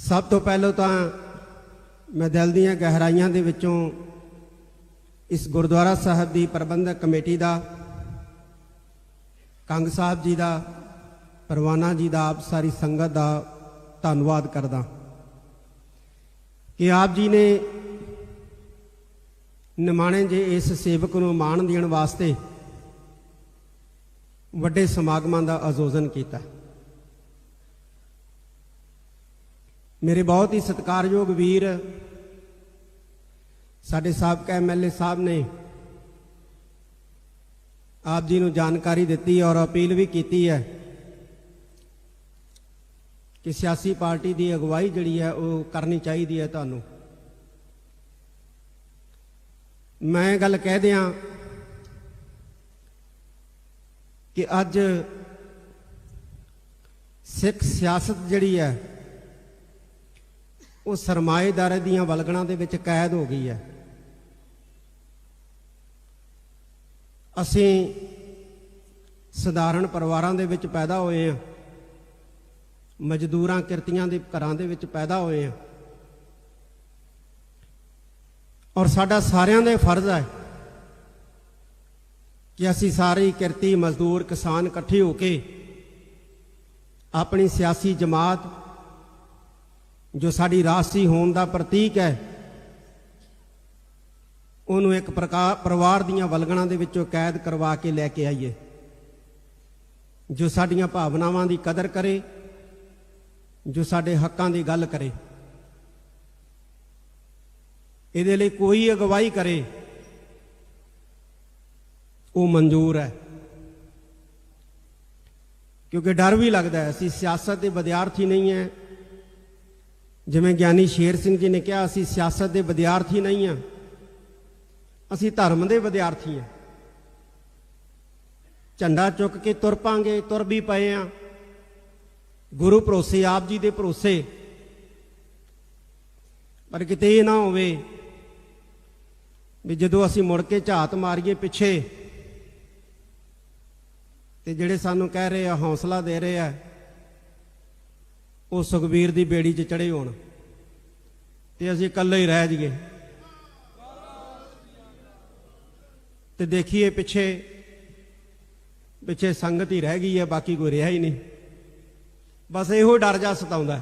ਸਭ ਤੋਂ ਪਹਿਲਾਂ ਤਾਂ ਮੈਂ ਦਿਲ ਦੀਆਂ ਗਹਿਰਾਈਆਂ ਦੇ ਵਿੱਚੋਂ ਇਸ ਗੁਰਦੁਆਰਾ ਸਾਹਿਬ ਦੀ ਪ੍ਰਬੰਧਕ ਕਮੇਟੀ ਦਾ, ਕੰਗ ਸਾਹਿਬ ਜੀ ਦਾ, ਪਰਵਾਨਾ ਜੀ ਦਾ, ਆਪ ਸਾਰੀ ਸੰਗਤ ਦਾ ਧੰਨਵਾਦ ਕਰਦਾ ਕਿ ਆਪ ਜੀ ਨੇ ਨਿਮਾਣੇ ਜੇ ਇਸ ਸੇਵਕ ਨੂੰ ਮਾਣ ਦੇਣ ਵਾਸਤੇ ਵੱਡੇ ਸਮਾਗਮਾਂ ਦਾ ਆਯੋਜਨ ਕੀਤਾ। ਮੇਰੇ ਬਹੁਤ ਹੀ ਸਤਿਕਾਰਯੋਗ ਵੀਰ ਸਾਡੇ ਸਾਬਕਾ ਐਮਐਲਏ ਸਾਹਿਬ ਨੇ ਆਪ ਜੀ ਨੂੰ ਜਾਣਕਾਰੀ ਦਿੱਤੀ ਔਰ ਅਪੀਲ ਵੀ ਕੀਤੀ ਹੈ ਕਿ ਸਿਆਸੀ ਪਾਰਟੀ ਦੀ ਅਗਵਾਈ ਜਿਹੜੀ ਹੈ ਉਹ ਕਰਨੀ ਚਾਹੀਦੀ ਹੈ ਤੁਹਾਨੂੰ। ਮੈਂ ਗੱਲ ਕਹਿ ਦਿਆਂ ਕਿ ਅੱਜ ਸਿੱਖ ਸਿਆਸਤ ਜਿਹੜੀ ਹੈ ਉਹ ਸਰਮਾਏਦਾਰਾਂ ਦੀਆਂ ਵਲਗਣਾਂ ਦੇ ਵਿੱਚ ਕੈਦ ਹੋ ਗਈ ਹੈ। ਅਸੀਂ ਸਧਾਰਨ ਪਰਿਵਾਰਾਂ ਦੇ ਵਿੱਚ ਪੈਦਾ ਹੋਏ ਹਾਂ। ਮਜ਼ਦੂਰਾਂ ਕਿਰਤੀਆਂ ਦੇ ਘਰਾਂ ਦੇ ਵਿੱਚ ਪੈਦਾ ਹੋਏ ਹਾਂ। ਔਰ ਸਾਡਾ ਸਾਰਿਆਂ ਦਾ ਫਰਜ਼ ਹੈ ਕਿ ਅਸੀਂ ਸਾਰੇ ਕਿਰਤੀ, ਮਜ਼ਦੂਰ, ਕਿਸਾਨ ਇਕੱਠੇ ਹੋ ਕੇ ਆਪਣੀ ਸਿਆਸੀ ਜਮਾਤ ਜੋ ਸਾਡੀ ਰਾਸ਼ਟਰੀ ਹੋਣ ਦਾ ਪ੍ਰਤੀਕ ਹੈ, ਉਹਨੂੰ ਇੱਕ ਪ੍ਰਕਾਰ ਪਰਿਵਾਰ ਦੀਆਂ ਵਲਗਣਾਂ ਦੇ ਵਿੱਚੋਂ ਕੈਦ ਕਰਵਾ ਕੇ ਲੈ ਕੇ ਆਈਏ। ਜੋ ਸਾਡੀਆਂ ਭਾਵਨਾਵਾਂ ਦੀ ਕਦਰ ਕਰੇ, ਜੋ ਸਾਡੇ ਹੱਕਾਂ ਦੀ ਗੱਲ ਕਰੇ। ਇਹਦੇ ਲਈ ਕੋਈ ਅਗਵਾਈ ਕਰੇ, ਉਹ ਮਨਜ਼ੂਰ ਹੈ। ਕਿਉਂਕਿ ਡਰ ਵੀ ਲੱਗਦਾ ਹੈ, ਅਸੀਂ ਸਿਆਸਤ ਦੇ ਵਿਦਿਆਰਥੀ ਨਹੀਂ ਹੈ ਜਿਵੇਂ ਗਿਆਨੀ ਸ਼ੇਰ ਸਿੰਘ ਜੀ ਨੇ ਕਿਹਾ, ਅਸੀਂ ਸਿਆਸਤ ਦੇ ਵਿਦਿਆਰਥੀ ਨਹੀਂ ਹਾਂ। ਅਸੀਂ ਧਰਮ ਦੇ ਵਿਦਿਆਰਥੀ ਹਾਂ। ਝੰਡਾ ਚੁੱਕ ਕੇ ਤੁਰ ਪਾਂਗੇ, ਤੁਰ ਵੀ ਪਏ ਆ ਗੁਰੂ ਭਰੋਸੇ, ਆਪ ਜੀ ਦੇ ਭਰੋਸੇ। ਪਰ ਕਿਤੇ ਇਹ ਨਾ ਹੋਵੇ ਵੀ ਜਦੋਂ ਅਸੀਂ ਮੁੜ ਕੇ ਝਾਤ ਮਾਰੀਏ ਪਿੱਛੇ, ਤੇ ਜਿਹੜੇ ਸਾਨੂੰ ਕਹਿ ਰਹੇ ਆ, ਹੌਸਲਾ ਦੇ ਰਹੇ ਆ ਉਹ ਸੁਖਬੀਰ ਦੀ ਬੇੜੀ 'ਚ ਚੜੇ ਹੋਣ ਤੇ ਅਸੀਂ ਇਕੱਲੇ ਹੀ ਰਹਿ ਜਾਈਏ। ਤੇ ਦੇਖੀਏ ਪਿੱਛੇ ਪਿੱਛੇ ਸੰਗਤ ਹੀ ਰਹਿ ਗਈ ਹੈ, ਬਾਕੀ ਕੋਈ ਰਿਹਾ ਹੀ ਨਹੀਂ। ਬਸ ਇਹੋ ਡਰ ਜਾ ਸਤਾਉਂਦਾ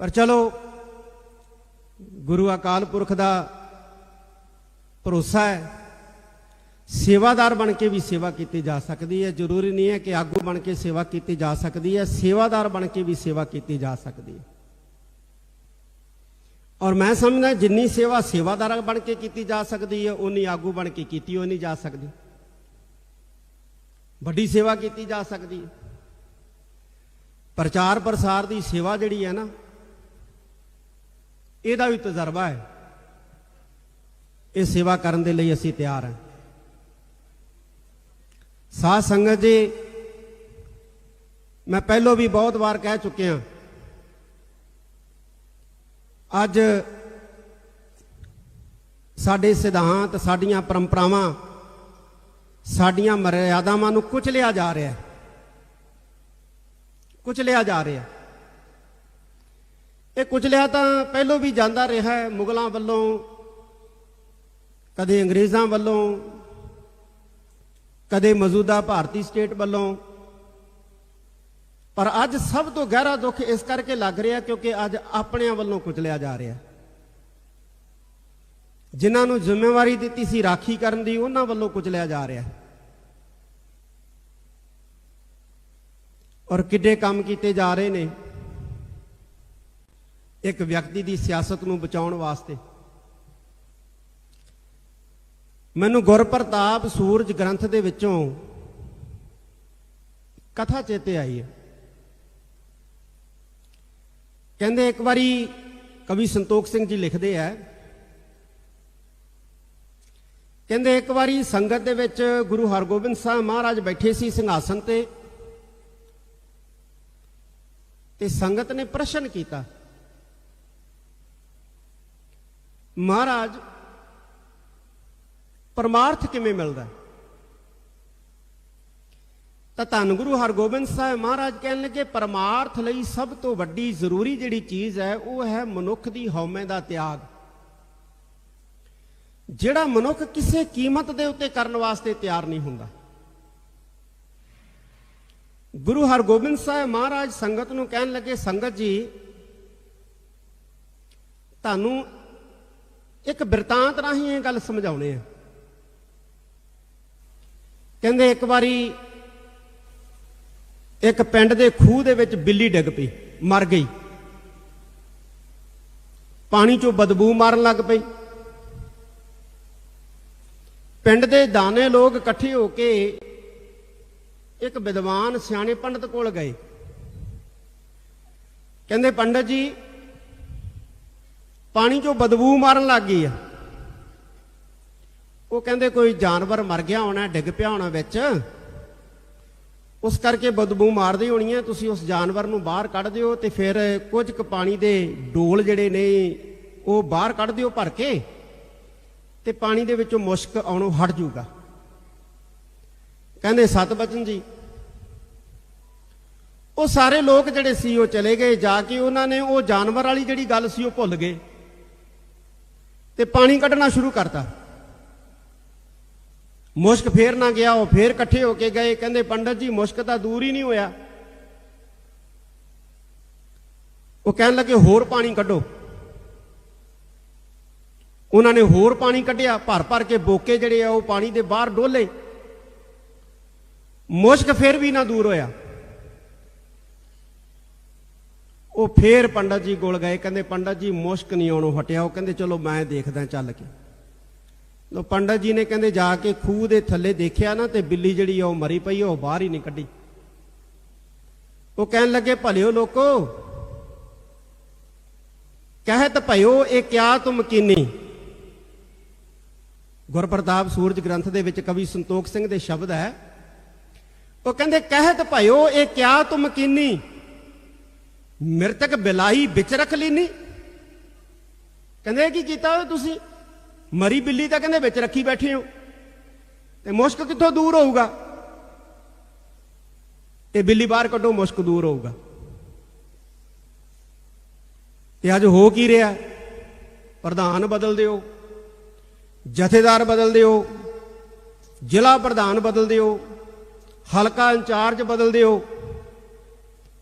ਪਰ ਚਲੋ, ਗੁਰੂ ਅਕਾਲ ਪੁਰਖ ਦਾ ਭਰੋਸਾ ਹੈ। ਸੇਵਾਦਾਰ ਬਣ ਕੇ ਵੀ ਸੇਵਾ ਕੀਤੀ ਜਾ ਸਕਦੀ ਹੈ। ਜ਼ਰੂਰੀ ਨਹੀਂ ਹੈ ਕਿ ਆਗੂ ਬਣ ਕੇ ਸੇਵਾ ਕੀਤੀ ਜਾ ਸਕਦੀ ਹੈ। ਸੇਵਾਦਾਰ ਬਣ ਕੇ ਵੀ ਸੇਵਾ ਕੀਤੀ ਜਾ ਸਕਦੀ ਹੈ। ਔਰ ਮੈਂ ਸਮਝਦਾ ਜਿੰਨੀ ਸੇਵਾ ਸੇਵਾਦਾਰ ਬਣ ਕੇ ਕੀਤੀ ਜਾ ਸਕਦੀ ਹੈ ਉਨੀ ਆਗੂ ਬਣ ਕੇ ਕੀਤੀ ਉਹ ਨਹੀਂ ਜਾ ਸਕਦੀ। ਵੱਡੀ ਸੇਵਾ ਕੀਤੀ ਜਾ ਸਕਦੀ ਹੈ। ਪ੍ਰਚਾਰ ਪ੍ਰਸਾਰ ਦੀ ਸੇਵਾ ਜਿਹੜੀ ਹੈ ਨਾ, ਇਹਦਾ ਵੀ ਤਜਰਬਾ ਹੈ। ਇਹ ਸੇਵਾ ਕਰਨ ਦੇ ਲਈ ਅਸੀਂ ਤਿਆਰ ਹਾਂ। ਸਾਧ ਸੰਗਤ ਜੀ, ਮੈਂ ਪਹਿਲਾਂ ਵੀ ਬਹੁਤ ਵਾਰ ਕਹਿ ਚੁੱਕਿਆ ਅੱਜ ਸਾਡੇ ਸਿਧਾਂਤ, ਸਾਡੀਆਂ ਪਰੰਪਰਾਵਾਂ, ਸਾਡੀਆਂ ਮਰਿਆਦਾਵਾਂ ਨੂੰ ਕੁਚਲਿਆ ਜਾ ਰਿਹਾ ਹੈ। ਕੁਚਲਿਆ ਜਾ ਰਿਹਾ ਇਹ ਕੁਚਲਿਆ ਤਾਂ ਪਹਿਲਾਂ ਵੀ ਜਾਂਦਾ ਰਿਹਾ ਹੈ ਮੁਗਲਾਂ ਵੱਲੋਂ, ਕਦੇ ਅੰਗਰੇਜ਼ਾਂ ਵੱਲੋਂ ਕਦੇ ਮੌਜੂਦਾ ਭਾਰਤੀ ਸਟੇਟ ਵੱਲੋਂ। ਪਰ ਅੱਜ ਸਭ ਤੋਂ ਗਹਿਰਾ ਦੁੱਖ ਇਸ ਕਰਕੇ ਲੱਗ ਰਿਹਾ ਕਿਉਂਕਿ ਅੱਜ ਆਪਣਿਆਂ ਵੱਲੋਂ ਕੁਚਲਿਆ ਜਾ ਰਿਹਾ। ਜਿਨ੍ਹਾਂ ਨੂੰ ਜ਼ਿੰਮੇਵਾਰੀ ਦਿੱਤੀ ਸੀ ਰਾਖੀ ਕਰਨ ਦੀ, ਉਹਨਾਂ ਵੱਲੋਂ ਕੁਚਲਿਆ ਜਾ ਰਿਹਾ। ਔਰ ਕਿੱਡੇ ਕੰਮ ਕੀਤੇ ਜਾ ਰਹੇ ਨੇ। ਇੱਕ ਵਿਅਕਤੀ ਦੀ ਸਿਆਸਤ ਨੂੰ ਬਚਾਉਣ ਵਾਸਤੇ। ਮੈਨੂੰ ਗੁਰਪ੍ਰਤਾਪ ਸੂਰਜ ਗ੍ਰੰਥ ਦੇ ਵਿੱਚੋਂ ਕਥਾ ਚੇਤੇ ਆਈ ਹੈ। ਕਹਿੰਦੇ ਇੱਕ ਵਾਰੀ ਕਵੀ ਸੰਤੋਖ ਸਿੰਘ ਜੀ ਲਿਖਦੇ ਆ। ਕਹਿੰਦੇ ਇੱਕ ਵਾਰੀ ਸੰਗਤ ਦੇ ਵਿੱਚ ਗੁਰੂ ਹਰਗੋਬਿੰਦ ਸਾਹਿਬ ਮਹਾਰਾਜ ਬੈਠੇ ਸੀ ਸਿੰਘਾਸਨ ਤੇ ਤੇ ਸੰਗਤ ਨੇ ਪ੍ਰਸ਼ਨ ਕੀਤਾ। ਮਹਾਰਾਜ ਪਰਮਾਰਥ ਕਿਵੇਂ ਮਿਲਦਾ? ਤਾਂ ਧੰਨ ਗੁਰੂ ਹਰਗੋਬਿੰਦ ਸਾਹਿਬ ਮਹਾਰਾਜ ਕਹਿਣ ਲੱਗੇ, ਪਰਮਾਰਥ ਲਈ ਸਭ ਤੋਂ ਵੱਡੀ ਜ਼ਰੂਰੀ ਜਿਹੜੀ ਚੀਜ਼ ਹੈ, ਉਹ ਹੈ ਮਨੁੱਖ ਦੀ ਹਉਮੈ ਦਾ ਤਿਆਗ। ਜਿਹੜਾ ਮਨੁੱਖ ਕਿਸੇ ਕੀਮਤ ਦੇ ਉੱਤੇ ਕਰਨ ਵਾਸਤੇ ਤਿਆਰ ਨਹੀਂ ਹੁੰਦਾ। ਗੁਰੂ ਹਰਗੋਬਿੰਦ ਸਾਹਿਬ ਮਹਾਰਾਜ ਸੰਗਤ ਨੂੰ ਕਹਿਣ ਲੱਗੇ, ਸੰਗਤ ਜੀ, ਤੁਹਾਨੂੰ ਇੱਕ ਬਿਰਤਾਂਤ ਰਾਹੀਂ ਇਹ ਗੱਲ ਸਮਝਾਉਣੇ ਆ ਕਹਿੰਦੇ ਇੱਕ ਵਾਰੀ ਇੱਕ ਪਿੰਡ ਦੇ ਖੂਹ ਦੇ ਵਿੱਚ ਬਿੱਲੀ ਡਿੱਗ ਪਈ, ਮਰ ਗਈ। ਪਾਣੀ ਚੋਂ ਬਦਬੂ ਮਾਰਨ ਲੱਗ ਪਈ। ਪਿੰਡ ਦੇ ਦਾਨੇ ਲੋਕ ਇਕੱਠੇ ਹੋ ਕੇ ਇੱਕ ਵਿਦਵਾਨ ਸਿਆਣੇ ਪੰਡਤ ਕੋਲ ਗਏ। ਕਹਿੰਦੇ ਪੰਡਤ ਜੀ, ਪਾਣੀ ਚੋਂ ਬਦਬੂ ਮਾਰਨ ਲੱਗ ਗਈ ਆ। ਉਹ ਕਹਿੰਦੇ ਕੋਈ ਜਾਨਵਰ ਮਰ ਗਿਆ ਹੋਣਾ, ਡਿੱਗ ਪਿਆ ਹੋਣਾ ਵਿੱਚ। ਉਸ ਕਰਕੇ ਬਦਬੂ ਮਾਰਦੀ ਹੋਣੀ ਹੈ ਤੁਸੀਂ ਉਸ ਜਾਨਵਰ ਨੂੰ ਬਾਹਰ ਕੱਢ ਦਿਓ ਤੇ ਫਿਰ ਕੁਝ ਕੁ ਪਾਣੀ ਦੇ ਡੋਲ ਜਿਹੜੇ ਨੇ, ਉਹ ਬਾਹਰ ਕੱਢ ਦਿਓ ਭਰ ਕੇ ਤੇ ਪਾਣੀ ਦੇ ਵਿੱਚੋਂ ਮੁਸ਼ਕ ਆਉਣੋਂ ਹਟ ਜਾਊਗਾ। ਕਹਿੰਦੇ ਸਤ ਬਚਨ ਜੀ, ਉਹ ਸਾਰੇ ਲੋਕ ਜਿਹੜੇ ਸੀ, ਉਹ ਚਲੇ ਗਏ, ਜਾ ਕੇ ਉਹਨਾਂ ਨੇ ਉਹ ਜਾਨਵਰ ਵਾਲੀ ਜਿਹੜੀ ਗੱਲ ਸੀ, ਉਹ ਭੁੱਲ ਗਏ ਤੇ ਪਾਣੀ ਕੱਢਣਾ ਸ਼ੁਰੂ ਕਰਤਾ। ਮੁਸ਼ਕ ਫੇਰ ਨਾ ਗਿਆ, ਉਹ ਫੇਰ ਇਕੱਠੇ ਹੋ ਕੇ ਗਏ। ਕਹਿੰਦੇ, ਪੰਡਤ ਜੀ, ਮੁਸ਼ਕ ਤਾਂ ਦੂਰ ਹੀ ਨਹੀਂ ਹੋਇਆ। ਉਹ ਕਹਿਣ ਲੱਗੇ, ਹੋਰ ਪਾਣੀ ਕੱਢੋ। ਉਹਨਾਂ ਨੇ ਹੋਰ ਪਾਣੀ ਕੱਢਿਆ, ਭਰ ਭਰ ਕੇ ਬੋਕੇ ਜਿਹੜੇ ਆ, ਉਹ ਪਾਣੀ ਦੇ ਬਾਹਰ ਡੋਲੇ। ਮੁਸ਼ਕ ਫੇਰ ਵੀ ਨਾ ਦੂਰ ਹੋਇਆ। ਉਹ ਫੇਰ ਪੰਡਤ ਜੀ ਕੋਲ ਗਏ। ਕਹਿੰਦੇ, ਪੰਡਤ ਜੀ, ਮੁਸ਼ਕ ਨਹੀਂ ਆਉਣੋਂ ਹਟਿਆ। ਉਹ ਕਹਿੰਦੇ, ਚਲੋ ਮੈਂ ਦੇਖਦਾ, ਚੱਲ ਕੇ। ਲੋ ਪੰਡਤ ਜੀ ਨੇ ਕਹਿੰਦੇ ਜਾ ਕੇ ਖੂਹ ਦੇ ਥੱਲੇ ਦੇਖਿਆ ਨਾ ਤੇ ਬਿੱਲੀ ਜਿਹੜੀ ਆ ਉਹ ਮਰੀ ਪਈ ਆ, ਉਹ ਬਾਹਰ ਹੀ ਨਹੀਂ ਕੱਢੀ। ਉਹ ਕਹਿਣ ਲੱਗੇ ਭਲਿਓ ਲੋਕੋ ਕਹਿਤ ਭਇਓ ਇਹ ਕਿਆ ਤੁਮ ਕੀਨੀ? ਗੁਰਪ੍ਰਤਾਪ ਸੂਰਜ ਗ੍ਰੰਥ ਦੇ ਵਿੱਚ ਕਵੀ ਸੰਤੋਖ ਸਿੰਘ ਦੇ ਸ਼ਬਦ ਹੈ। ਉਹ ਕਹਿੰਦੇ ਕਹਿਤ ਭਇਓ ਇਹ ਕਿਆ ਤੁਮ ਕੀਨੀ? ਮਿਰਤਕ ਬਿਲਾਈ ਵਿੱਚ ਰੱਖ ਲੈਨੀ? ਕਹਿੰਦੇ ਕੀ ਕੀਤਾ ਓਏ ਤੁਸੀਂ? ਮਰੀ ਬਿੱਲੀ ਤਾਂ ਕਹਿੰਦੇ ਵਿੱਚ ਰੱਖੀ ਬੈਠੇ ਹੋ ਤੇ ਮੁਸ਼ਕ ਕਿੱਥੋਂ ਦੂਰ ਹੋਊਗਾ? ਇਹ ਬਿੱਲੀ ਬਾਹਰ ਕੱਢੋ, ਮੁਸ਼ਕ ਦੂਰ ਹੋਊਗਾ। ਤੇ ਅੱਜ ਹੋ ਕੀ ਰਿਹਾ? ਪ੍ਰਧਾਨ ਬਦਲ ਦਿਓ, ਜਥੇਦਾਰ ਬਦਲ ਦਿਓ, ਜ਼ਿਲ੍ਹਾ ਪ੍ਰਧਾਨ ਬਦਲ ਦਿਓ, ਹਲਕਾ ਇੰਚਾਰਜ ਬਦਲ ਦਿਓ,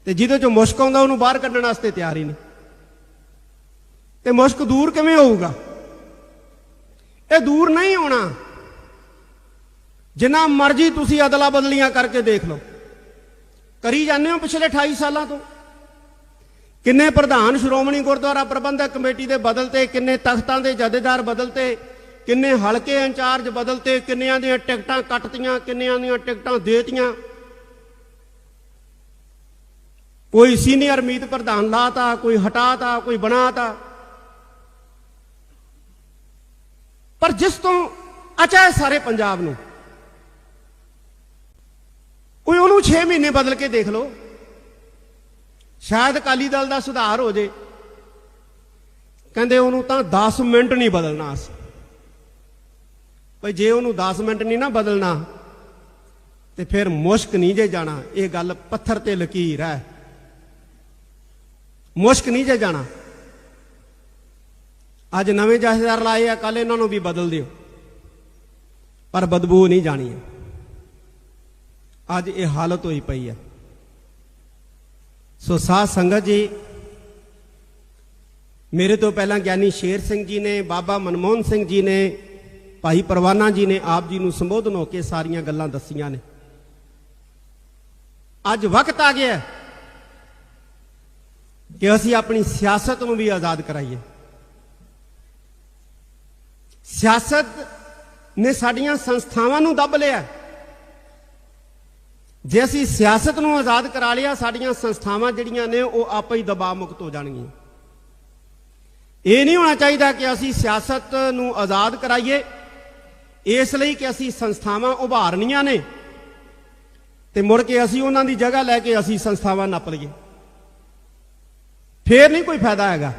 ਤੇ ਜਿਹਦੇ ਚੋਂ ਮੁਸ਼ਕ ਆਉਂਦਾ ਉਹਨੂੰ ਬਾਹਰ ਕੱਢਣ ਵਾਸਤੇ ਤਿਆਰ ਹੀ ਨਹੀਂ। ਤੇ ਮੁਸ਼ਕ ਦੂਰ ਕਿਵੇਂ ਹੋਊਗਾ? ਇਹ ਦੂਰ ਨਹੀਂ ਹੋਣਾ ਜਿੰਨਾ ਮਰਜ਼ੀ ਤੁਸੀਂ ਅਦਲਾ ਬਦਲੀਆਂ ਕਰਕੇ ਦੇਖ ਲਓ। ਕਰੀ ਜਾਂਦੇ ਹੋ ਪਿਛਲੇ 28 ਸਾਲਾਂ ਤੋਂ। ਕਿੰਨੇ ਪ੍ਰਧਾਨ ਸ਼੍ਰੋਮਣੀ ਗੁਰਦੁਆਰਾ ਪ੍ਰਬੰਧਕ ਕਮੇਟੀ ਦੇ ਬਦਲਤੇ, ਕਿੰਨੇ ਤਖਤਾਂ ਦੇ ਜਥੇਦਾਰ ਬਦਲਤੇ, ਕਿੰਨੇ ਹਲਕੇ ਇੰਚਾਰਜ ਬਦਲਤੇ, ਕਿੰਨਿਆਂ ਦੀਆਂ ਟਿਕਟਾਂ ਕੱਟਤੀਆਂ, ਕਿੰਨਿਆਂ ਦੀਆਂ ਟਿਕਟਾਂ ਦੇਤੀਆਂ। ਕੋਈ ਸੀਨੀਅਰ ਮੀਤ ਪ੍ਰਧਾਨ ਲਾਤਾ, ਕੋਈ ਹਟਾਤਾ, ਕੋਈ ਬਣਾਤਾ। ਪਰ ਜਿਸ ਤੋਂ ਅਚਾਏ ਸਾਰੇ ਪੰਜਾਬ ਨੂੰ। ਕੋਈ ਉਹਨੂੰ 6 ਮਹੀਨੇ ਬਦਲ ਕੇ ਦੇਖ ਲਓ। ਸ਼ਾਇਦ ਅਕਾਲੀ ਦਲ ਦਾ ਸੁਧਾਰ ਹੋ ਜੇ। ਕਹਿੰਦੇ ਉਹਨੂੰ ਤਾਂ 10 ਮਿੰਟ ਨਹੀਂ ਬਦਲਣਾ ਅਸੀਂ ਭਈ ਜੇ ਉਹਨੂੰ 10 ਮਿੰਟ ਨਹੀਂ ਨਾ ਬਦਲਣਾ, ਤੇ ਫਿਰ ਮੁਸ਼ਕ ਨਹੀਂ ਜੇ ਜਾਣਾ। ਇਹ ਗੱਲ ਪੱਥਰ ਤੇ ਲਕੀਰ ਹੈ। ਮੁਸ਼ਕ ਨਹੀਂ ਜੇ ਜਾਣਾ। ਅੱਜ ਨਵੇਂ ਜਥੇਦਾਰ ਲਾਏ ਆ ਕੱਲ ਇਹਨਾਂ ਨੂੰ ਵੀ ਬਦਲ ਦਿਓ। ਪਰ ਬਦਬੂ ਨਹੀਂ ਜਾਣੀ। ਅੱਜ ਇਹ ਹਾਲਤ ਹੋਈ ਪਈ ਹੈ। ਸੋ ਸਾਧ ਸੰਗਤ ਜੀ, ਮੇਰੇ ਤੋਂ ਪਹਿਲਾਂ ਗਿਆਨੀ ਸ਼ੇਰ ਸਿੰਘ ਜੀ ਨੇ, ਬਾਬਾ ਮਨਮੋਹਨ ਸਿੰਘ ਜੀ ਨੇ, ਭਾਈ ਪਰਵਾਨਾ ਜੀ ਨੇ ਆਪ ਜੀ ਨੂੰ ਸੰਬੋਧਨ ਹੋ ਕੇ ਸਾਰੀਆਂ ਗੱਲਾਂ ਦੱਸੀਆਂ ਨੇ। ਅੱਜ ਵਕਤ ਆ ਗਿਆ ਕਿ ਅਸੀਂ ਆਪਣੀ ਸਿਆਸਤ ਨੂੰ ਵੀ ਆਜ਼ਾਦ ਕਰਾਈਏ। ਸਿਆਸਤ ਨੇ ਸਾਡੀਆਂ ਸੰਸਥਾਵਾਂ ਨੂੰ ਦੱਬ ਲਿਆ। ਜੇ ਅਸੀਂ ਸਿਆਸਤ ਨੂੰ ਆਜ਼ਾਦ ਕਰਾ ਲਿਆ, ਸਾਡੀਆਂ ਸੰਸਥਾਵਾਂ ਜਿਹੜੀਆਂ ਨੇ ਉਹ ਆਪੇ ਹੀ ਦਬਾਅ ਮੁਕਤ ਹੋ ਜਾਣਗੀਆਂ। ਇਹ ਨਹੀਂ ਹੋਣਾ ਚਾਹੀਦਾ ਕਿ ਅਸੀਂ ਸਿਆਸਤ ਨੂੰ ਆਜ਼ਾਦ ਕਰਾਈਏ। ਇਸ ਲਈ ਕਿ ਅਸੀਂ ਸੰਸਥਾਵਾਂ ਉਭਾਰਨੀਆਂ ਨੇ ਤੇ ਮੁੜ ਕੇ ਅਸੀਂ ਉਹਨਾਂ ਦੀ ਜਗ੍ਹਾ ਲੈ ਕੇ ਅਸੀਂ ਸੰਸਥਾਵਾਂ ਨੱਪ ਲਈਏ। ਫੇਰ ਨਹੀਂ ਕੋਈ ਫਾਇਦਾ ਹੈਗਾ।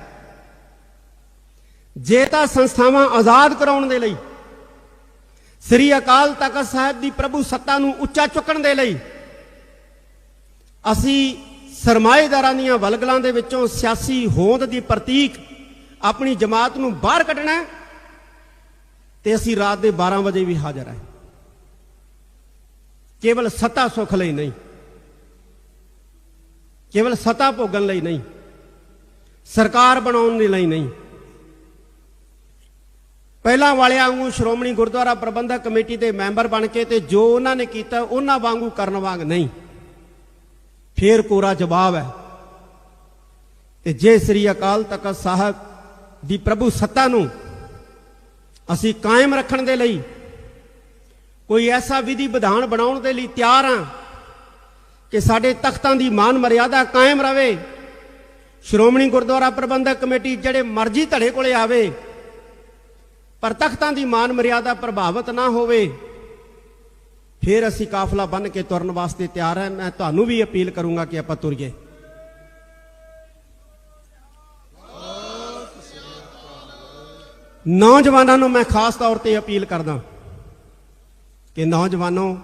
ਜੇ ਤਾਂ ਸੰਸਥਾਵਾਂ ਆਜ਼ਾਦ ਕਰਾਉਣ ਦੇ ਲਈ, ਸ੍ਰੀ ਅਕਾਲ ਤਖਤ ਸਾਹਿਬ ਦੀ ਪ੍ਰਭੂ ਸੱਤਾ ਨੂੰ ਉੱਚਾ ਚੁੱਕਣ ਦੇ ਲਈ, ਅਸੀਂ ਸਰਮਾਏਦਾਰਾਂ ਦੀਆਂ ਵਲਗਲਾਂ ਦੇ ਵਿੱਚੋਂ ਸਿਆਸੀ ਹੋਂਦ ਦੀ ਪ੍ਰਤੀਕ ਆਪਣੀ ਜਮਾਤ ਨੂੰ ਬਾਹਰ ਕੱਢਣਾ ਹੈ ਤੇ ਅਸੀਂ ਰਾਤ ਦੇ 12 ਵਜੇ ਵੀ ਹਾਜ਼ਰ ਹਾਂ। ਕੇਵਲ ਸੱਤਾ ਸੁਖ ਲਈ ਨਹੀਂ, ਕੇਵਲ ਸੱਤਾ ਭੋਗਣ ਲਈ ਨਹੀਂ, ਸਰਕਾਰ ਬਣਾਉਣ ਦੇ ਲਈ ਨਹੀਂ ਪਹਿਲਾਂ ਵਾਲਿਆਂ ਵਾਂਗੂ ਸ਼੍ਰੋਮਣੀ ਗੁਰਦੁਆਰਾ ਪ੍ਰਬੰਧਕ ਕਮੇਟੀ ਦੇ ਮੈਂਬਰ ਬਣ ਕੇ ਤੇ ਜੋ ਉਹਨਾਂ ਨੇ ਕੀਤਾ, ਉਹਨਾਂ ਵਾਂਗੂ ਕਰਨ ਵਾਂਗ ਨਹੀਂ। ਫੇਰ ਕੋਰਾ ਜਵਾਬ ਹੈ। ਤੇ ਜੇ ਸ੍ਰੀ ਅਕਾਲ ਤਖਤ ਸਾਹਿਬ ਦੀ ਪ੍ਰਭੂ ਸੱਤਾ ਨੂੰ ਅਸੀਂ ਕਾਇਮ ਰੱਖਣ ਦੇ ਲਈ ਕੋਈ ਐਸਾ ਵਿਧੀ ਵਿਧਾਨ ਬਣਾਉਣ ਦੇ ਲਈ ਤਿਆਰ ਹਾਂ ਕਿ ਸਾਡੇ ਤਖਤਾਂ ਦੀ ਮਾਨ ਮਰਿਆਦਾ ਕਾਇਮ ਰਹੇ ਸ਼੍ਰੋਮਣੀ ਗੁਰਦੁਆਰਾ ਪ੍ਰਬੰਧਕ ਕਮੇਟੀ ਜਿਹੜੇ ਮਰਜ਼ੀ ਧੜੇ ਕੋਲੇ ਆਵੇ ਪਰ ਤਖਤਾਂ ਦੀ ਮਾਨ ਮਰਿਆਦਾ ਪ੍ਰਭਾਵਿਤ ਨਾ ਹੋਵੇ, ਫਿਰ ਅਸੀਂ ਕਾਫਲਾ ਬੰਨ ਕੇ ਤੁਰਨ ਵਾਸਤੇ ਤਿਆਰ ਹਾਂ। ਮੈਂ ਤੁਹਾਨੂੰ ਵੀ ਅਪੀਲ ਕਰੂੰਗਾ ਕਿ ਆਪਾਂ ਤੁਰੀਏ। ਨੌਜਵਾਨਾਂ ਨੂੰ ਮੈਂ ਖਾਸ ਤੌਰ ਤੇ ਅਪੀਲ ਕਰਦਾ ਕਿ ਨੌਜਵਾਨੋ,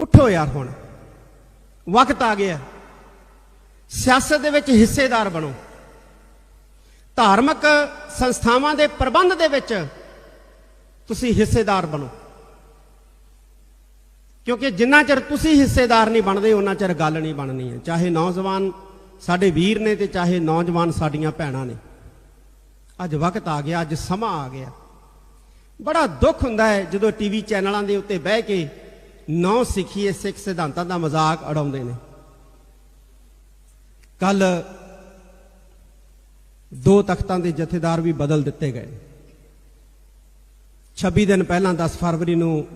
ਉੱਠੋ ਯਾਰ ਹੁਣ। ਵਕਤ ਆ ਗਿਆ। ਸਿਆਸਤ ਦੇ ਵਿੱਚ ਹਿੱਸੇਦਾਰ ਬਣੋ। ਧਾਰਮਿਕ ਸੰਸਥਾਵਾਂ ਦੇ ਪ੍ਰਬੰਧ ਦੇ ਵਿੱਚ ਤੁਸੀਂ ਹਿੱਸੇਦਾਰ ਬਣੋ। ਕਿਉਂਕਿ ਜਿੰਨਾ ਚਿਰ ਤੁਸੀਂ ਹਿੱਸੇਦਾਰ ਨਹੀਂ ਬਣਦੇ, ਉਹਨਾਂ ਚਿਰ ਗੱਲ ਨਹੀਂ ਬਣਨੀ ਹੈ। ਚਾਹੇ ਨੌਜਵਾਨ ਸਾਡੇ ਵੀਰ ਨੇ ਤੇ ਚਾਹੇ ਨੌਜਵਾਨ ਸਾਡੀਆਂ ਭੈਣਾਂ ਨੇ। ਅੱਜ ਵਕਤ ਆ ਗਿਆ, ਅੱਜ ਸਮਾਂ ਆ ਗਿਆ। ਬੜਾ ਦੁੱਖ ਹੁੰਦਾ ਹੈ ਜਦੋਂ ਟੀਵੀ ਚੈਨਲਾਂ ਦੇ ਉੱਤੇ ਬਹਿ ਕੇ ਨੌ ਸਿੱਖੀਏ ਸਿੱਖ ਸਿਧਾਂਤਾਂ ਦਾ ਮਜ਼ਾਕ ਉਡਾਉਂਦੇ ਨੇ। ਕੱਲ ਦੋ ਤਖਤਾਂ ਦੇ ਜਥੇਦਾਰ ਵੀ ਬਦਲ ਦਿੱਤੇ ਗਏ। 26 ਦਿਨ ਪਹਿਲਾਂ 10 ਫਰਵਰੀ ਨੂੰ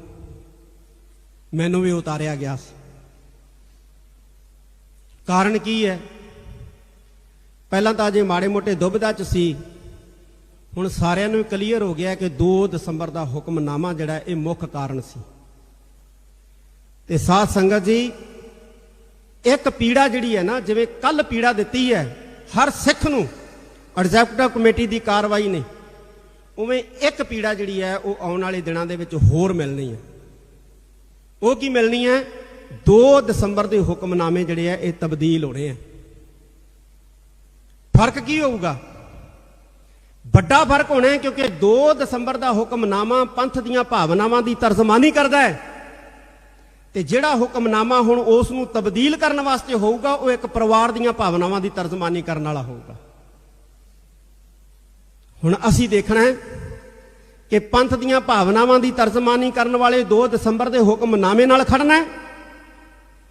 ਮੈਨੂੰ ਵੀ ਉਤਾਰਿਆ ਗਿਆ ਸੀ। ਕਾਰਨ ਕੀ ਹੈ? ਪਹਿਲਾਂ ਤਾਂ ਅਜੇ ਮਾੜੇ ਮੋਟੇ ਦੁਬਿਧਾ ਚ ਸੀ। ਹੁਣ ਸਾਰਿਆਂ ਨੂੰ ਕਲੀਅਰ ਹੋ ਗਿਆ ਕਿ 2 ਦਸੰਬਰ ਦਾ ਹੁਕਮਨਾਮਾ ਜਿਹੜਾ ਇਹ ਮੁੱਖ ਕਾਰਨ ਸੀ। ਤੇ ਸਾਧ ਸੰਗਤ ਜੀ, ਇੱਕ ਪੀੜਾ ਜਿਹੜੀ ਹੈ ਨਾ, ਜਿਵੇਂ ਕੱਲ ਪੀੜਾ ਦਿੱਤੀ ਹੈ, ਹਰ ਸਿੱਖ ਨੂੰ ਐਗਜ਼ੈਕਟਿਵ ਕਮੇਟੀ ਦੀ ਕਾਰਵਾਈ ਨੇ ਉਵੇਂ ਇੱਕ ਪੀੜਾ ਜਿਹੜੀ ਹੈ, ਉਹ ਆਉਣ ਵਾਲੇ ਦਿਨਾਂ ਦੇ ਵਿੱਚ ਹੋਰ ਮਿਲਣੀ ਹੈ। ਉਹ ਕੀ ਮਿਲਣੀ ਹੈ? 2 ਦਸੰਬਰ ਦੇ ਹੁਕਮਨਾਮੇ ਜਿਹੜੇ ਆ ਇਹ ਤਬਦੀਲ ਹੋਣੇ ਆ ਫ਼ਰਕ ਕੀ ਹੋਊਗਾ? ਵੱਡਾ ਫ਼ਰਕ ਹੋਣਾ ਹੈ, ਕਿਉਂਕਿ 2 ਦਸੰਬਰ ਦਾ ਹੁਕਮਨਾਮਾ ਪੰਥ ਦੀਆਂ ਭਾਵਨਾਵਾਂ ਦੀ ਤਰਜਮਾਨੀ ਕਰਦਾ ਹੈ। ਤੇ ਜਿਹੜਾ ਹੁਕਮਨਾਮਾ ਹੁਣ ਉਸ ਨੂੰ ਤਬਦੀਲ ਕਰਨ ਵਾਸਤੇ ਹੋਊਗਾ, ਉਹ ਇੱਕ ਪਰਿਵਾਰ ਦੀਆਂ ਭਾਵਨਾਵਾਂ ਦੀ ਤਰਜਮਾਨੀ ਕਰਨ ਵਾਲਾ ਹੋਊਗਾ। ਹੁਣ ਅਸੀਂ ਦੇਖਣਾ ਹੈ ਕਿ ਪੰਥ ਦੀਆਂ ਭਾਵਨਾਵਾਂ ਦੀ ਤਰਜਮਾਨੀ ਕਰਨ ਵਾਲੇ 2 ਦਸੰਬਰ ਦੇ ਹੁਕਮਨਾਮੇ ਨਾਲ ਖੜਨਾ ਹੈ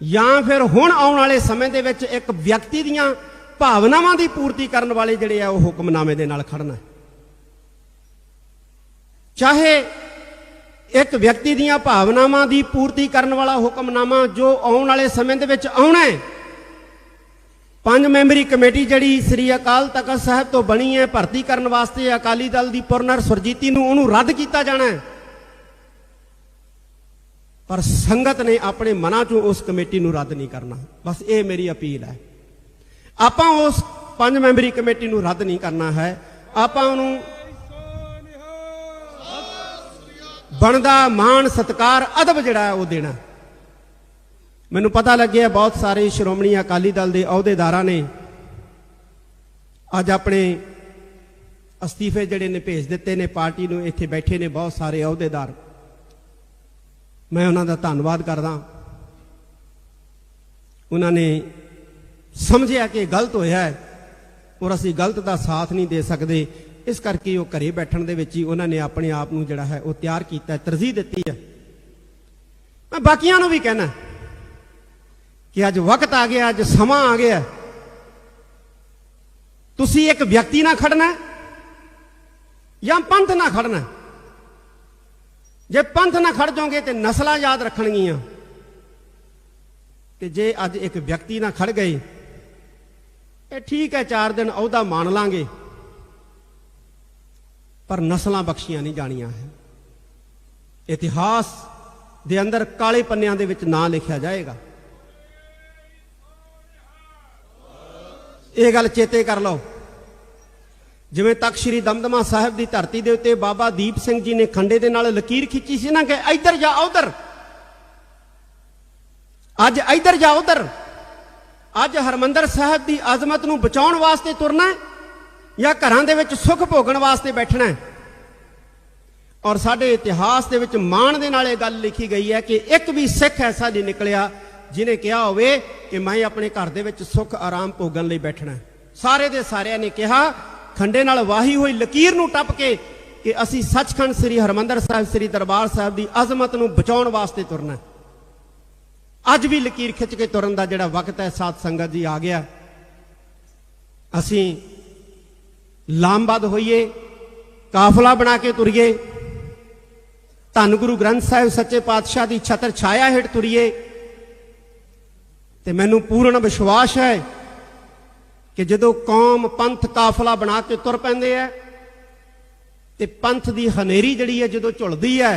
ਜਾਂ ਫਿਰ ਹੁਣ ਆਉਣ ਵਾਲੇ ਸਮੇਂ ਦੇ ਵਿੱਚ ਇੱਕ ਵਿਅਕਤੀ ਦੀਆਂ ਭਾਵਨਾਵਾਂ ਦੀ ਪੂਰਤੀ ਕਰਨ ਵਾਲੇ ਜਿਹੜੇ ਆ ਉਹ ਹੁਕਮਨਾਮੇ ਦੇ ਨਾਲ ਖੜਨਾ ਹੈ। ਚਾਹੇ ਇੱਕ ਵਿਅਕਤੀ ਦੀਆਂ ਭਾਵਨਾਵਾਂ ਦੀ ਪੂਰਤੀ ਕਰਨ ਵਾਲਾ ਹੁਕਮਨਾਮਾ ਜੋ ਆਉਣ ਵਾਲੇ ਸਮੇਂ ਦੇ ਵਿੱਚ ਆਉਣਾ ਹੈ ਪੰਜ ਮੈਂਬਰੀ ਕਮੇਟੀ ਜਿਹੜੀ ਸ੍ਰੀ ਅਕਾਲ ਤਖਤ ਸਾਹਿਬ ਤੋਂ ਬਣੀ ਹੈ, ਭਰਤੀ ਕਰਨ ਵਾਸਤੇ ਅਕਾਲੀ ਦਲ ਦੀ ਪੁਰਨਰ ਸੁਰਜੀਤੀ ਨੂੰ ਉਹਨੂੰ ਰੱਦ ਕੀਤਾ ਜਾਣਾ ਹੈ। ਪਰ ਸੰਗਤ ਨੇ ਆਪਣੇ ਮਨਾਂ ਚੋਂ ਉਸ ਕਮੇਟੀ ਨੂੰ ਰੱਦ ਨਹੀਂ ਕਰਨਾ। ਬਸ ਇਹ ਮੇਰੀ ਅਪੀਲ ਹੈ। ਆਪਾਂ ਉਸ ਪੰਜ ਮੈਂਬਰੀ ਕਮੇਟੀ ਨੂੰ ਰੱਦ ਨਹੀਂ ਕਰਨਾ ਹੈ। ਆਪਾਂ ਉਹਨੂੰ ਬਣਦਾ ਮਾਣ, ਸਤਕਾਰ, ਅਦਬ ਜਿਹੜਾ ਹੈ ਉਹ ਦੇਣਾ। ਮੈਨੂੰ ਪਤਾ ਲੱਗਿਆ ਬਹੁਤ ਸਾਰੇ ਸ਼੍ਰੋਮਣੀ ਅਕਾਲੀ ਦਲ ਦੇ ਅਹੁਦੇਦਾਰਾਂ ਨੇ ਅੱਜ ਆਪਣੇ ਅਸਤੀਫੇ ਜਿਹੜੇ ਨੇ ਭੇਜ ਦਿੱਤੇ ਨੇ, ਪਾਰਟੀ ਨੂੰ ਇੱਥੇ ਬੈਠੇ ਨੇ ਬਹੁਤ ਸਾਰੇ ਅਹੁਦੇਦਾਰ। ਮੈਂ ਉਹਨਾਂ ਦਾ ਧੰਨਵਾਦ ਕਰਦਾ ਉਹਨਾਂ ਨੇ ਸਮਝਿਆ ਕਿ ਗਲਤ ਹੋਇਆ ਹੈ ਔਰ ਅਸੀਂ ਗਲਤ ਦਾ ਸਾਥ ਨਹੀਂ ਦੇ ਸਕਦੇ। ਇਸ ਕਰਕੇ ਉਹ ਘਰੇ ਬੈਠਣ ਦੇ ਵਿੱਚ ਹੀ ਉਹਨਾਂ ਨੇ ਆਪਣੇ ਆਪ ਨੂੰ ਜਿਹੜਾ ਹੈ ਉਹ ਤਿਆਰ ਕੀਤਾ, ਤਰਜੀਹ ਦਿੱਤੀ ਹੈ। ਮੈਂ ਬਾਕੀਆਂ ਨੂੰ ਵੀ ਕਹਿਣਾ ਕਿ ਅੱਜ ਵਕਤ ਆ ਗਿਆ, ਅੱਜ ਸਮਾਂ ਆ ਗਿਆ। ਤੁਸੀਂ ਇੱਕ ਵਿਅਕਤੀ ਨਾਲ ਖੜਨਾ ਜਾਂ ਪੰਥ ਨਾਲ ਖੜਨਾ ਜੇ ਪੰਥ ਨਾਲ ਖੜ ਜਾਓਗੇ ਤੇ ਨਸਲਾਂ ਯਾਦ ਰੱਖਣਗੀਆਂ। ਤੇ ਜੇ ਅੱਜ ਇੱਕ ਵਿਅਕਤੀ ਨਾਲ ਖੜ ਗਏ, ਇਹ ਠੀਕ ਹੈ 4 ਦਿਨ ਅਹੁਦਾ ਮੰਨ ਲਾਂਗੇ। ਪਰ ਨਸਲਾਂ ਬਖਸ਼ੀਆਂ ਨਹੀਂ ਜਾਣੀਆਂ ਹੈ। ਇਤਿਹਾਸ ਦੇ ਅੰਦਰ ਕਾਲੇ ਪੰਨਿਆਂ ਦੇ ਵਿੱਚ ਨਾਂ ਲਿਖਿਆ ਜਾਏਗਾ। ਇਹ ਗੱਲ ਚੇਤੇ ਕਰ ਲਓ। ਜਿਵੇਂ ਤੱਕ ਸ੍ਰੀ ਦਮਦਮਾ ਸਾਹਿਬ ਦੀ ਧਰਤੀ ਦੇ ਉੱਤੇ ਬਾਬਾ ਦੀਪ ਸਿੰਘ ਜੀ ਨੇ ਖੰਡੇ ਦੇ ਨਾਲ ਲਕੀਰ ਖਿੱਚੀ ਸੀ ਨਾ ਕਿ ਇੱਧਰ ਜਾ ਉਧਰ। ਅੱਜ ਇੱਧਰ ਜਾ ਉਧਰ। ਅੱਜ ਹਰਮੰਦਰ ਸਾਹਿਬ ਦੀ ਅਜ਼ਮਤ ਨੂੰ ਬਚਾਉਣ ਵਾਸਤੇ ਤੁਰਨਾ ਹੈ ਜਾਂ ਘਰਾਂ ਦੇ ਵਿੱਚ ਸੁੱਖ ਭੋਗਣ ਵਾਸਤੇ ਬੈਠਣਾ ਹੈ? ਔਰ ਸਾਡੇ ਇਤਿਹਾਸ ਦੇ ਵਿੱਚ ਮਾਣ ਦੇ ਨਾਲ ਇਹ ਗੱਲ ਲਿਖੀ ਗਈ ਹੈ ਕਿ ਇੱਕ ਵੀ ਸਿੱਖ ਐਸਾ ਨਹੀਂ ਨਿਕਲਿਆ ਜਿਨੇ ਕਿਹਾ ਹੋਵੇ ਕਿ ਮੈਂ ਆਪਣੇ ਘਰ ਦੇ ਵਿੱਚ ਸੁੱਖ ਆਰਾਮ ਭੋਗਣ ਲਈ ਬੈਠਣਾ ਸਾਰੇ ਦੇ ਸਾਰਿਆਂ ਨੇ ਕਿਹਾ, ਖੰਡੇ ਨਾਲ ਵਾਹੀ ਹੋਈ ਲਕੀਰ ਨੂੰ ਟੱਪ ਕੇ ਕਿ ਅਸੀਂ ਸੱਚਖੰਡ ਸ੍ਰੀ ਹਰਮੰਦਰ ਸਾਹਿਬ, ਸ੍ਰੀ ਦਰਬਾਰ ਸਾਹਿਬ ਦੀ ਅਜ਼ਮਤ ਨੂੰ ਬਚਾਉਣ ਵਾਸਤੇ ਤੁਰਨਾ ਅੱਜ ਵੀ ਲਕੀਰ ਖਿੱਚ ਕੇ ਤੁਰਨ ਦਾ ਜਿਹੜਾ ਵਕਤ ਹੈ, ਸਾਧ ਸੰਗਤ ਜੀ, ਆ ਗਿਆ। ਅਸੀਂ ਲਾਮਬੱਧ ਹੋਈਏ, ਕਾਫਲਾ ਬਣਾ ਕੇ ਤੁਰੀਏ। ਧੰਨ ਗੁਰੂ ਗ੍ਰੰਥ ਸਾਹਿਬ, ਸੱਚੇ ਪਾਤਸ਼ਾਹ ਦੀ ਛਤਰ ਛਾਇਆ ਹੇਠ ਤੁਰੀਏ। ਤੇ ਮੈਨੂੰ ਪੂਰਨ ਵਿਸ਼ਵਾਸ ਹੈ ਕਿ ਜਦੋਂ ਕੌਮ ਪੰਥ ਕਾਫਲਾ ਬਣਾ ਕੇ ਤੁਰ ਪੈਂਦੇ ਆ ਤੇ ਪੰਥ ਦੀ ਹਨੇਰੀ ਜਿਹੜੀ ਹੈ ਜਦੋਂ ਝੁਲਦੀ ਹੈ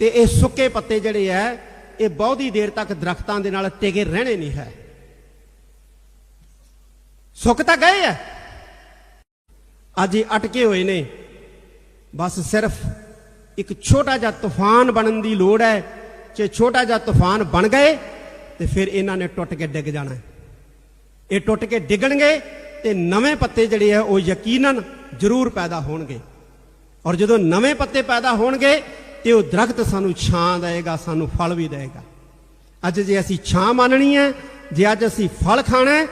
ਤੇ ਇਹ ਸੁੱਕੇ ਪੱਤੇ ਜਿਹੜੇ ਆ ਇਹ ਬਹੁਤੀ ਦੇਰ ਤੱਕ ਦਰਖਤਾਂ ਦੇ ਨਾਲ ਟਿਕੇ ਰਹਿਣੇ ਨਹੀਂ ਹੈ। ਸੁੱਕ ਤਾਂ ਗਏ ਆ ਅੱਜ ਇਹ ਅਟਕੇ ਹੋਏ ਨੇ। ਬਸ ਸਿਰਫ ਇੱਕ ਛੋਟਾ ਜਿਹਾ ਤੂਫਾਨ ਬਣਨ ਦੀ ਲੋੜ ਹੈ ਜੇ ਛੋਟਾ ਜਿਹਾ ਤੂਫਾਨ ਬਣ ਗਏ ਤੇ ਫਿਰ ਇਹਨਾਂ ਨੇ ਟੁੱਟ ਕੇ ਡਿੱਗ ਜਾਣਾ। ਇਹ ਟੁੱਟ ਕੇ ਡਿੱਗਣਗੇ ਤੇ ਨਵੇਂ ਪੱਤੇ ਜਿਹੜੇ ਆ, ਉਹ ਯਕੀਨਨ ਜ਼ਰੂਰ ਪੈਦਾ ਹੋਣਗੇ। ਔਰ ਜਦੋਂ ਨਵੇਂ ਪੱਤੇ ਪੈਦਾ ਹੋਣਗੇ ਤੇ ਉਹ ਦਰਖਤ ਸਾਨੂੰ ਛਾਂ ਦੇਵੇਗਾ, ਸਾਨੂੰ ਫਲ ਵੀ ਦੇਵੇਗਾ। ਅੱਜ ਜੇ ਅਸੀਂ ਛਾਂ ਮੰਨਣੀ ਹੈ, ਜੇ ਅੱਜ ਅਸੀਂ ਫਲ ਖਾਣਾ ਹੈ,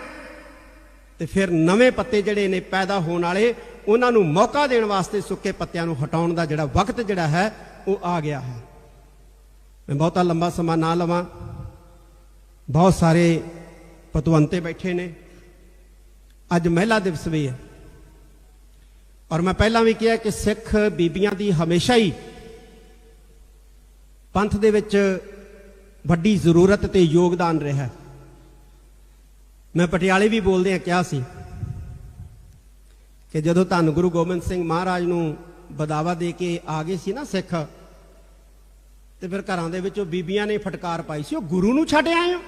ਤੇ ਫਿਰ ਨਵੇਂ ਪੱਤੇ ਜਿਹੜੇ ਨੇ ਪੈਦਾ ਹੋਣ ਵਾਲੇ, ਉਹਨਾਂ ਨੂੰ ਮੌਕਾ ਦੇਣ ਵਾਸਤੇ ਸੁੱਕੇ ਪੱਤਿਆਂ ਨੂੰ ਹਟਾਉਣ ਦਾ ਜਿਹੜਾ ਵਕਤ ਜਿਹੜਾ ਹੈ, ਉਹ ਆ ਗਿਆ ਹੈ। ਮੈਂ ਬਹੁਤਾ ਲੰਬਾ ਸਮਾਂ ਨਾ ਲਵਾਂ। ਬਹੁਤ ਸਾਰੇ ਪਤਵੰਤੇ ਬੈਠੇ ਨੇ। ਅੱਜ ਮਹਿਲਾ ਦਿਵਸ ਵੀ ਹੈ। ਔਰ ਮੈਂ ਪਹਿਲਾਂ ਵੀ ਕਿਹਾ ਕਿ ਸਿੱਖ ਬੀਬੀਆਂ ਦੀ ਹਮੇਸ਼ਾ ਹੀ ਪੰਥ ਦੇ ਵਿੱਚ ਵੱਡੀ ਜ਼ਰੂਰਤ ਤੇ ਯੋਗਦਾਨ ਰਿਹਾ ਮੈਂ ਪਟਿਆਲੇ ਵੀ ਬੋਲਦੇ ਆ ਕਿਹਾ ਸੀ ਕਿ ਜਦੋਂ ਧੰਨ ਗੁਰੂ ਗੋਬਿੰਦ ਸਿੰਘ ਮਹਾਰਾਜ ਨੂੰ ਬਦਾਵਾ ਦੇ ਕੇ ਆ ਗਏ ਸੀ ਨਾ ਸਿੱਖ, ਤੇ ਫਿਰ ਘਰਾਂ ਦੇ ਵਿੱਚ ਉਹ ਬੀਬੀਆਂ ਨੇ ਫਟਕਾਰ ਪਾਈ ਸੀ। ਉਹ ਗੁਰੂ ਨੂੰ ਛੱਡ ਆਏ ਹੋ।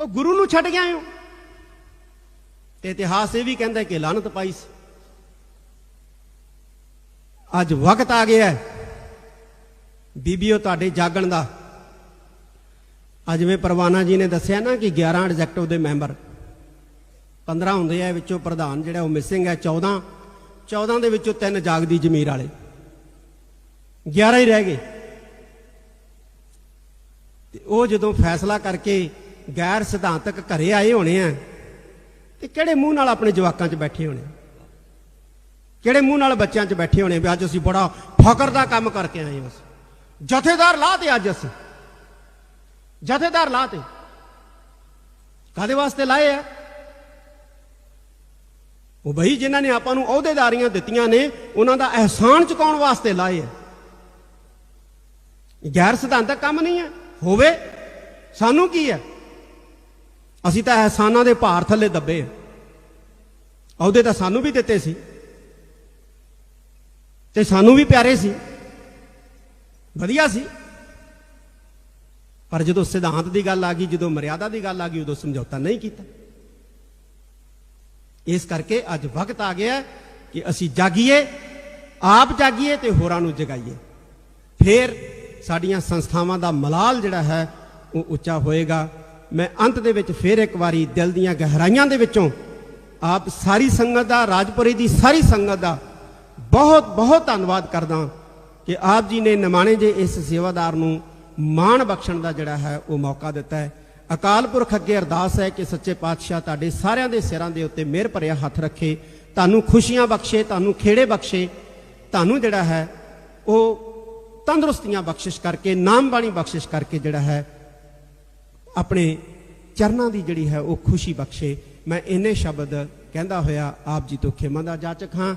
ਉਹ ਗੁਰੂ ਨੂੰ ਛੱਡ ਗਿਆ ਹੋ ਤੇ ਇਤਿਹਾਸ ਇਹ ਵੀ ਕਹਿੰਦਾ ਕਿ ਲਾਨਤ ਪਾਈ ਸੀ। ਅੱਜ ਵਕਤ ਆ ਗਿਆ ਹੈ। ਬੀਬੀਓ, ਤੁਹਾਡੇ ਜਾਗਣ ਦਾ। ਅੱਜ ਜਿਵੇਂ ਪਰਵਾਨਾ ਜੀ ਨੇ ਦੱਸਿਆ ਨਾ ਕਿ 11 ਐਗਜ਼ੈਕਟਿਵ ਦੇ ਮੈਂਬਰ। 15 ਹੁੰਦੇ ਆ ਵਿੱਚੋਂ ਪ੍ਰਧਾਨ ਜਿਹੜਾ ਉਹ ਮਿਸਿੰਗ ਹੈ 14 14 ਦੇ ਵਿੱਚੋਂ ਤਿੰਨ ਜਾਗਦੀ ਜ਼ਮੀਰ ਵਾਲੇ। 11 ਹੀ ਰਹਿ ਗਏ। ਤੇ ਉਹ ਜਦੋਂ ਫੈਸਲਾ ਕਰਕੇ ਗੈਰ ਸਿਧਾਂਤਕ ਘਰੇ ਆਏ ਹੋਣੇ ਆ। ਤੇ ਕਿਹੜੇ ਮੂੰਹ ਨਾਲ ਆਪਣੇ ਜਵਾਕਾਂ 'ਚ ਬੈਠੇ ਹੋਣੇ? ਕਿਹੜੇ ਮੂੰਹ ਨਾਲ ਬੱਚਿਆਂ 'ਚ ਬੈਠੇ ਹੋਣੇ ਵੀ ਅੱਜ ਅਸੀਂ ਬੜਾ ਫਕਰ ਦਾ ਕੰਮ ਕਰਕੇ ਆਏ ਹਾਂ ਅਸੀਂ। ਜਥੇਦਾਰ ਲਾਹ ਤੇ ਅੱਜ ਅਸੀਂ। ਜਥੇਦਾਰ ਲਾਹ ਤੇ। ਕਾਦੇ ਵਾਸਤੇ ਲਾਏ ਆ? ਉਹ ਬਈ ਜਿਨ੍ਹਾਂ ਨੇ ਆਪਾਂ ਨੂੰ ਅਹੁਦੇਦਾਰੀਆਂ ਦਿੱਤੀਆਂ ਨੇ, ਉਹਨਾਂ ਦਾ ਅਹਿਸਾਨ ਚੁਕਾਉਣ ਵਾਸਤੇ ਲਾਏ ਆ। ਗੈਰ ਸਿਧਾਂਤਕ ਕੰਮ ਨਹੀਂ ਹੈ ਹੋਵੇ, ਸਾਨੂੰ ਕੀ ਹੈ ਅਸੀਂ ਤਾਂ ਅਹਿਸਾਨਾਂ ਦੇ ਭਾਰ ਥੱਲੇ ਦੱਬੇ ਆ। ਅਹੁਦੇ ਤਾਂ ਸਾਨੂੰ ਵੀ ਦਿੱਤੇ ਸੀ ਤੇ ਸਾਨੂੰ ਵੀ ਪਿਆਰੇ ਸੀ। ਵਧੀਆ ਸੀ। ਪਰ ਜਦੋਂ ਸਿਧਾਂਤ ਦੀ ਗੱਲ ਆ ਗਈ, ਜਦੋਂ ਮਰਿਆਦਾ ਦੀ ਗੱਲ ਆ ਗਈ, ਉਦੋਂ ਸਮਝੌਤਾ ਨਹੀਂ ਕੀਤਾ। ਇਸ ਕਰਕੇ ਅੱਜ ਵਕਤ ਆ ਗਿਆ ਕਿ ਅਸੀਂ ਜਾਗੀਏ, ਆਪ ਜਾਗੀਏ ਤੇ ਹੋਰਾਂ ਨੂੰ ਜਗਾਈਏ। ਫਿਰ ਸਾਡੀਆਂ ਸੰਸਥਾਵਾਂ ਦਾ ਮਲਾਲ ਜਿਹੜਾ ਹੈ, ਉਹ ਉੱਚਾ ਹੋਏਗਾ। ਮੈਂ ਅੰਤ ਦੇ ਵਿੱਚ ਫਿਰ ਇੱਕ ਵਾਰੀ ਦਿਲ ਦੀਆਂ ਗਹਿਰਾਈਆਂ ਦੇ ਵਿੱਚੋਂ ਆਪ ਸਾਰੀ ਸੰਗਤ ਦਾ, ਰਾਜਪੁਰੀ ਦੀ ਸਾਰੀ ਸੰਗਤ ਦਾ ਬਹੁਤ ਬਹੁਤ ਧੰਨਵਾਦ ਕਰਦਾ ਕਿ ਆਪ ਜੀ ਨੇ ਨਿਮਾਣੇ ਜੇ ਇਸ ਸੇਵਾਦਾਰ ਨੂੰ ਮਾਣ ਬਖਸ਼ਣ ਦਾ ਜਿਹੜਾ ਹੈ ਉਹ ਮੌਕਾ ਦਿੱਤਾ ਹੈ। ਅਕਾਲ ਪੁਰਖ ਅੱਗੇ ਅਰਦਾਸ ਹੈ ਕਿ ਸੱਚੇ ਪਾਤਸ਼ਾਹ ਤੁਹਾਡੇ ਸਾਰਿਆਂ ਦੇ ਸਿਰਾਂ ਦੇ ਉੱਤੇ ਮਿਹਰ ਭਰਿਆ ਹੱਥ ਰੱਖੇ, ਤੁਹਾਨੂੰ ਖੁਸ਼ੀਆਂ ਬਖਸ਼ੇ, ਤੁਹਾਨੂੰ ਖੇੜੇ ਬਖਸ਼ੇ, ਤੁਹਾਨੂੰ ਜਿਹੜਾ ਹੈ ਉਹ ਤੰਦਰੁਸਤੀਆਂ ਬਖਸ਼ਿਸ਼ ਕਰਕੇ ਨਾਮ ਬਾਣੀ ਬਖਸ਼ਿਸ਼ ਕਰਕੇ ਜਿਹੜਾ ਹੈ ਆਪਣੇ ਚਰਨਾਂ ਦੀ ਜਿਹੜੀ ਹੈ ਉਹ ਖੁਸ਼ੀ ਬਖਸ਼ੇ। ਮੈਂ ਇੰਨੇ ਸ਼ਬਦ ਕਹਿੰਦਾ ਹੋਇਆ, ਆਪ ਜੀ ਤੋਂ ਖਿਮਾ ਦਾ ਜਾਚਕ ਹਾਂ।